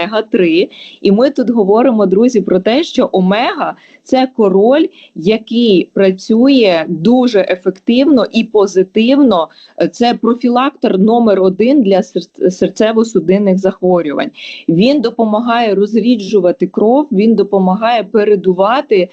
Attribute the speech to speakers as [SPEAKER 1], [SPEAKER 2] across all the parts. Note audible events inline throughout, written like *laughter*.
[SPEAKER 1] омега-3. І ми тут говоримо, друзі, про те, що омега це король, який працює дуже ефективно і позитивно. Це профілактор номер один для серцево-судинних захворювань. Він допомагає розріджувати кров, він допомагає передувати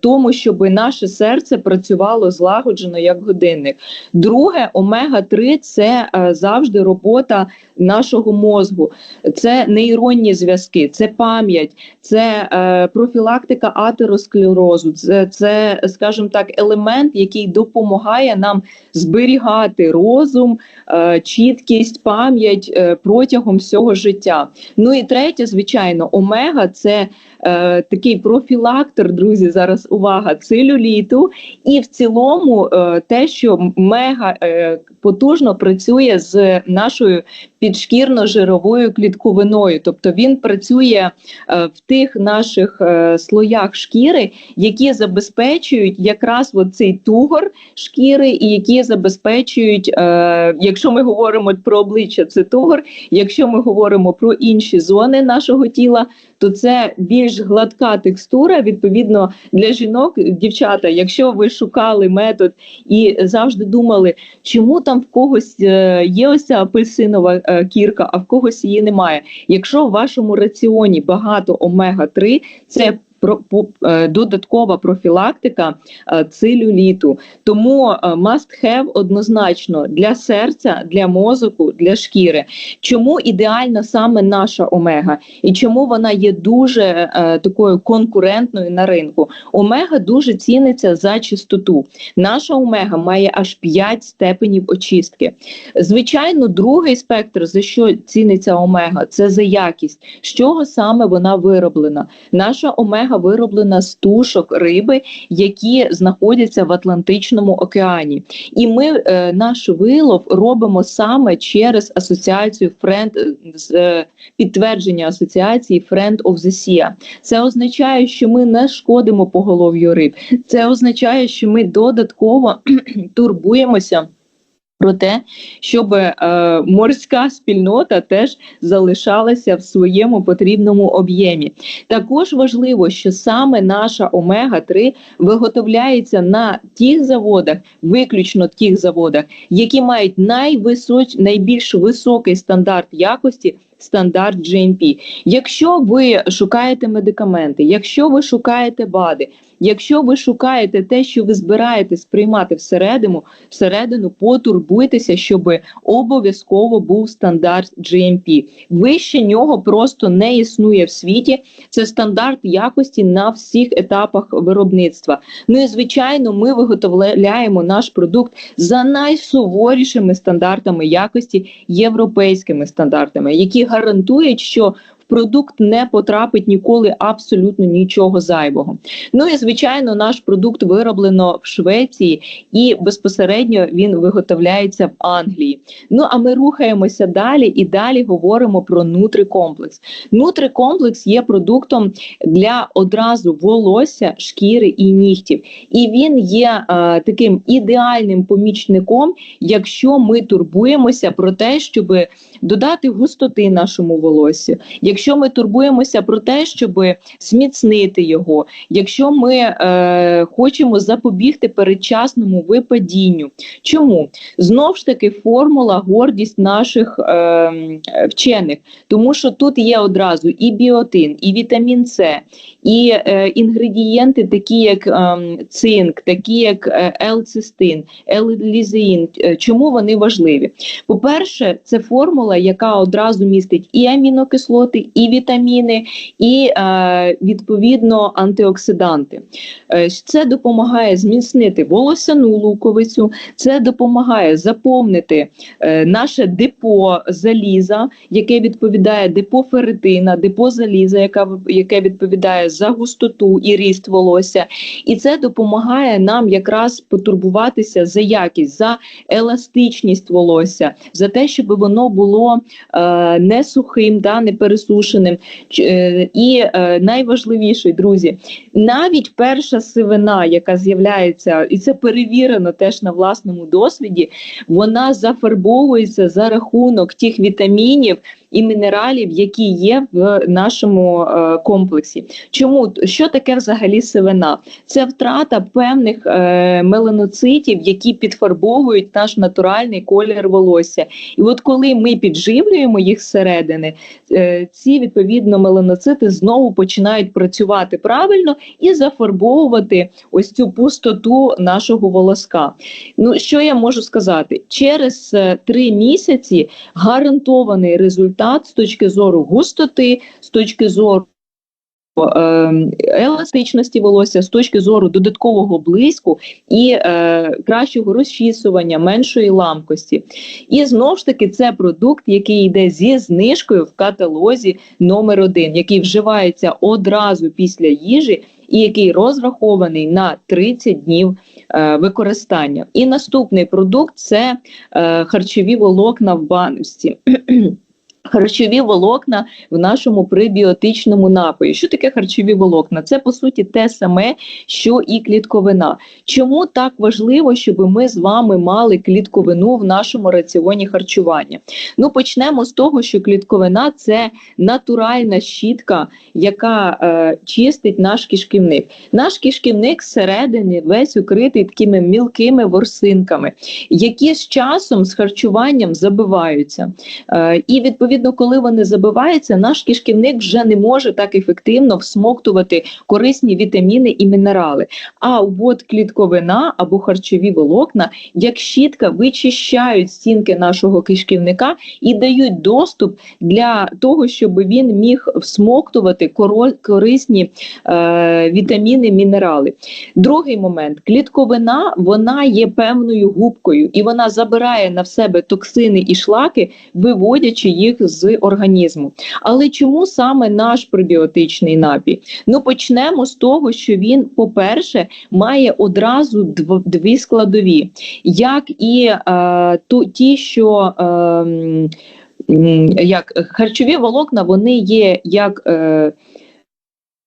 [SPEAKER 1] тому, щоб наше серце працювало злагоджено як годинник. Друге, омега 3 це е, завжди робота нашого мозку, це нейронні зв'язки, це пам'ять, це е, профілактика атеросклерозу, це, це, скажімо так, елемент, який допомагає нам зберігати розум, е, чіткість, пам'ять е, протягом всього життя. Ну і третє, звичайно, омега це е, такий профілактор, друзі. Зараз увага целюліту, і в цілому е, те, що мега е, потужно працює з нашою підшкірно-жировою клітковиною, тобто він працює е, в тих наших е, слоях шкіри, які забезпечують якраз цей тугор шкіри, і які забезпечують, е, якщо ми говоримо про обличчя, це тугор, якщо ми говоримо про інші зони нашого тіла, то це більш гладка текстура. Відповідно для жінок, дівчата, якщо ви шукали метод і завжди думали, чому там в когось е, є ось ця апельсинова е, кірка, а в когось її немає. Якщо в вашому раціоні багато омега 3 це додаткова профілактика е, целюліту. Тому е, must have однозначно для серця, для мозку, для шкіри. Чому ідеальна саме наша омега і чому вона є дуже такою конкурентною на ринку? Омега дуже ціниться за чистоту. Наша омега має аж 5 степенів очистки. Звичайно, другий спектр, за що ціниться омега, це за якість, з чого саме вона вироблена. Наша омега омега вироблена з тушок риби, які знаходяться в Атлантичному океані. І ми е, наш вилов робимо саме через асоціацію Friend, з е, підтвердження асоціації Friend of the Sea. Це означає, що ми не шкодимо поголов'ю риб. Це означає, що ми додатково *clears throat* турбуємося про те, щоб е, морська спільнота теж залишалася в своєму потрібному об'ємі. Також важливо, що саме наша омега 3 виготовляється на тих заводах, виключно тих заводах, які мають найвисоч, найбільш високий стандарт якості стандарт GMP. Якщо ви шукаєте медикаменти, якщо ви шукаєте БАДи, якщо ви шукаєте те, що ви збираєтесь приймати всередину, всередину потурбуйтеся, щоб обов'язково був стандарт GMP. Вище нього просто не існує в світі. Це стандарт якості на всіх етапах виробництва. Ну і звичайно, ми виготовляємо наш продукт за найсуворішими стандартами якості, європейськими стандартами, які гарантують, що продукт не потрапить ніколи абсолютно нічого зайвого. Ну і звичайно, наш продукт вироблено в Швеції і безпосередньо він виготовляється в Англії. Ну а ми рухаємося далі і далі говоримо про нутрикомплекс. Нутрикомплекс є продуктом для одразу волосся, шкіри і нігтів, і він є а, таким ідеальним помічником, якщо ми турбуємося про те, щоб додати густоти нашому волосю. Якщо ми турбуємося про те, щоб зміцнити його, якщо ми е, хочемо запобігти передчасному випадінню, чому знову ж таки формула гордість наших е, вчених, тому що тут є одразу і біотин, і вітамін С, і е, інгредієнти, такі як е, цинк, такі як елцистин, елізеїн. Е, чому вони важливі? По перше, це формула формула, яка одразу містить і амінокислоти, і вітаміни, і е, відповідно антиоксиданти. Е, це допомагає зміцнити волосяну луковицю, це допомагає заповнити е, наше депо заліза, яке відповідає депо ферритина, депо заліза, яка яке відповідає за густоту і ріст волосся, і це допомагає нам якраз потурбуватися за якість, за еластичність волосся, за те, щоб воно було було е, не сухим, да, не пересушеним. Е, і е, найважливіше, друзі, навіть перша сивина, яка з'являється, і це перевірено теж на власному досвіді, вона зафарбовується за рахунок тих вітамінів і мінералів, які є в нашому е, комплексі. Чому що таке взагалі сивина? Це втрата певних е, меланоцитів, які підфарбовують наш натуральний колір волосся. І от коли ми підживлюємо їх зсередини, е, ці відповідно меланоцити знову починають працювати правильно і зафарбовувати ось цю пустоту нашого волоска. Ну що я можу сказати? Через три місяці гарантований результат з точки зору густоти, з точки зору. е, Еластичності волосся з точки зору додаткового блиску і е, кращого розчісування, меншої ламкості. І знову ж таки, це продукт, який йде зі знижкою в каталозі номер 1 який вживається одразу після їжі, і який розрахований на 30 днів е, використання. І наступний продукт це е, харчові волокна в баночці. *clears throat* Харчові волокна в нашому пребіотичному напої. Що таке харчові волокна? Це по суті те саме, що і клітковина. Чому так важливо, щоб ми з вами мали клітковину в нашому раціоні харчування? Ну почнемо з того, що клітковина це натуральна щітка, яка е, чистить наш кишківник. Наш кишківник зсередини весь укритий такими мілкими ворсинками, які з часом з харчуванням забиваються. Е, і відповідно відповідно, коли вони забиваються, наш кишківник вже не може так ефективно всмоктувати корисні вітаміни і мінерали. А от клітковина або харчові волокна, як щітка, вичищають стінки нашого кишківника і дають доступ для того, щоб він міг всмоктувати корисні е, вітаміни, мінерали. Другий момент клітковина вона є певною губкою і вона забирає на себе токсини і шлаки, виводячи їх з організму. Але чому саме наш пробіотичний напій? Ну почнемо з того, що він, по-перше, має одразу дв дві складові, як і е, ту, ті, що е, як харчові волокна, вони є як. Е,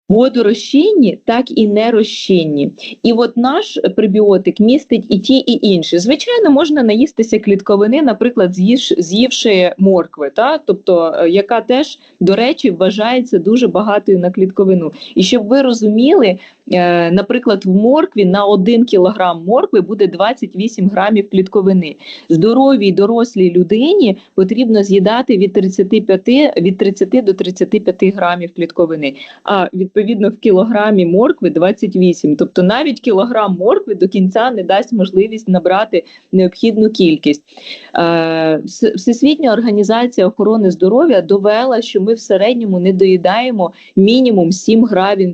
[SPEAKER 1] водорозчинні, так і нерозчинні. І от наш пребіотик містить і ті, і інші. Звичайно, можна наїстися клітковини, наприклад, з'ївши моркви, та? тобто, е, яка теж, до речі, вважається дуже багатою на клітковину. І щоб ви розуміли, наприклад, в моркві на 1 кілограм моркви буде 28 грамів клітковини. Здоровій дорослій людині потрібно з'їдати від 35 від 30 до 35 грамів клітковини. А відповідно в кілограмі моркви 28. Тобто навіть кілограм моркви до кінця не дасть можливість набрати необхідну кількість. Е, Всесвітня організація охорони здоров'я довела, що ми в середньому не доїдаємо мінімум 7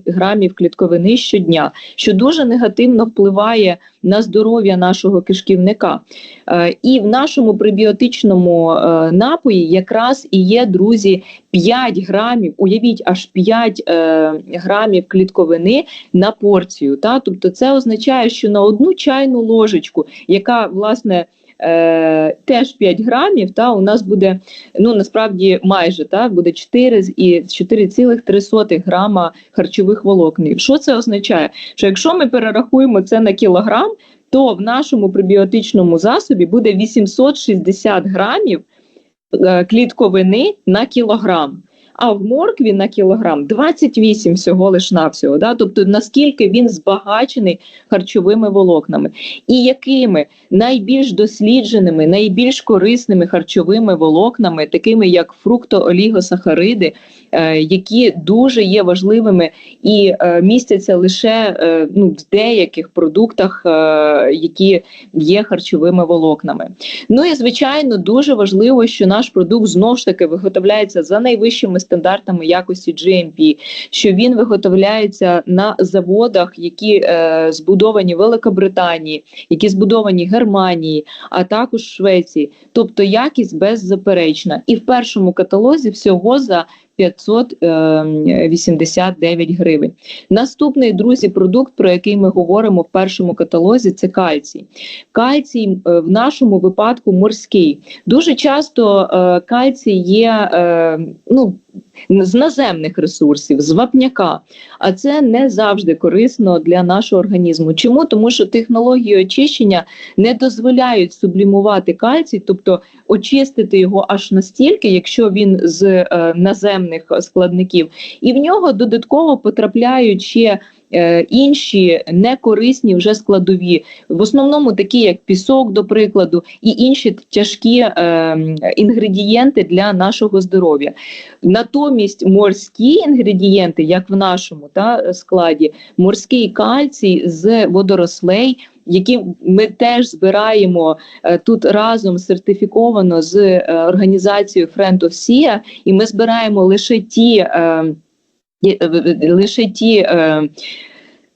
[SPEAKER 1] грамів клітковини щодня, що дуже негативно впливає на здоров'я нашого кишківника. Е, і в нашому пребіотичному е, напої якраз і є, друзі, 5 грамів, уявіть, аж 5 е, грамів клітковини на порцію. Та? Тобто це означає, що на одну чайну ложечку, яка, власне, е, теж 5 грамів, та у нас буде ну насправді майже та буде 4 і 4,3 грама харчових волокнів. Що це означає? Що якщо ми перерахуємо це на кілограм, то в нашому пребіотичному засобі буде 860 грамів е, клітковини на кілограм а в моркві на кілограм 28 всього лиш навсього. Да? Тобто наскільки він збагачений харчовими волокнами, і якими найбільш дослідженими, найбільш корисними харчовими волокнами, такими як фруктоолігосахариди, е, які дуже є важливими і е, містяться лише е, ну, в деяких продуктах, е, які є харчовими волокнами. Ну і звичайно, дуже важливо, що наш продукт знову ж таки виготовляється за найвищими стандартами якості GMP, що він виготовляється на заводах, які е, збудовані Великобританії, які збудовані Германії, а також Швеції. Тобто якість беззаперечна. І в першому каталозі всього за 589 гривень. Наступний друзі, продукт, про який ми говоримо в першому каталозі, це кальцій. Кальцій е, в нашому випадку морський. Дуже часто е, кальцій є. Е, ну, з наземних ресурсів, з вапняка. А це не завжди корисно для нашого організму. Чому? Тому що технології очищення не дозволяють сублімувати кальцій, тобто очистити його аж настільки, якщо він з е, наземних складників, і в нього додатково потрапляють ще. Е, Інші некорисні вже складові, в основному такі як пісок, до прикладу, і інші тяжкі е, інгредієнти для нашого здоров'я. Натомість морські інгредієнти, як в нашому та, складі, морський кальцій з водорослей, які ми теж збираємо е, тут разом сертифіковано з організацією Friend of SIA, і ми збираємо лише ті, лише ті е,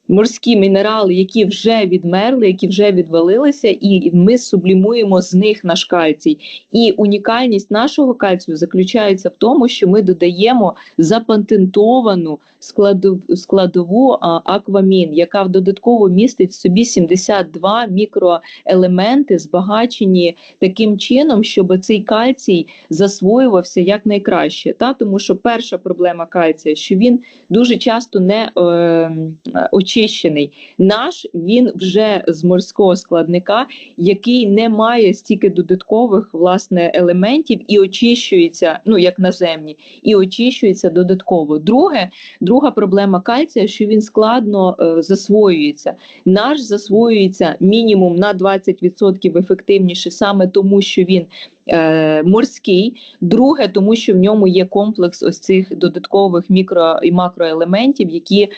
[SPEAKER 1] морські мінерали, які вже відмерли, які вже відвалилися, і ми сублімуємо з них наш кальцій. І унікальність нашого кальцію заключається в тому, що ми додаємо запатентовану складову, аквамін, яка додатково містить в собі 72 мікроелементи, збагачені таким чином, щоб цей кальцій засвоювався якнайкраще. Та? Тому що перша проблема кальція, що він дуже часто не е, очищений. Наш він вже з морського складника, який не має стільки додаткових власне елементів і очищується, ну як наземні, і очищується додатково. Друге, друга проблема кальція, що він складно е, засвоюється. Наш засвоюється мінімум на 20% ефективніше, саме тому, що він е, морський. Друге, тому що в ньому є комплекс ось цих додаткових мікро і макроелементів, які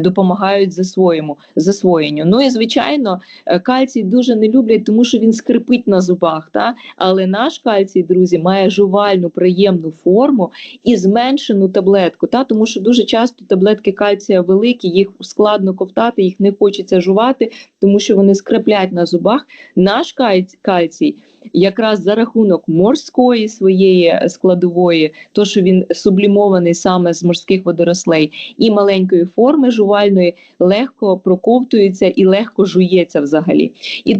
[SPEAKER 1] допомагають засвоєму, засвоєнню. Ну і звичайно, е, кальцій дуже не люблять, тому що він скрипить на зубах. Та? Але наш кальцій, друзі, має жувальну приємну форму і зменшену таблетку. Та? Тому що дуже часто таблетки кальція великі, їх складно ковтати, їх не хочеться жувати, тому що вони скриплять на зубах. Наш кальцій, кальцій якраз за рахунок морської своєї складової, то що він сублімований саме з морських водорослей, і маленької форми жувальної легко проковтується і легко жується взагалі. І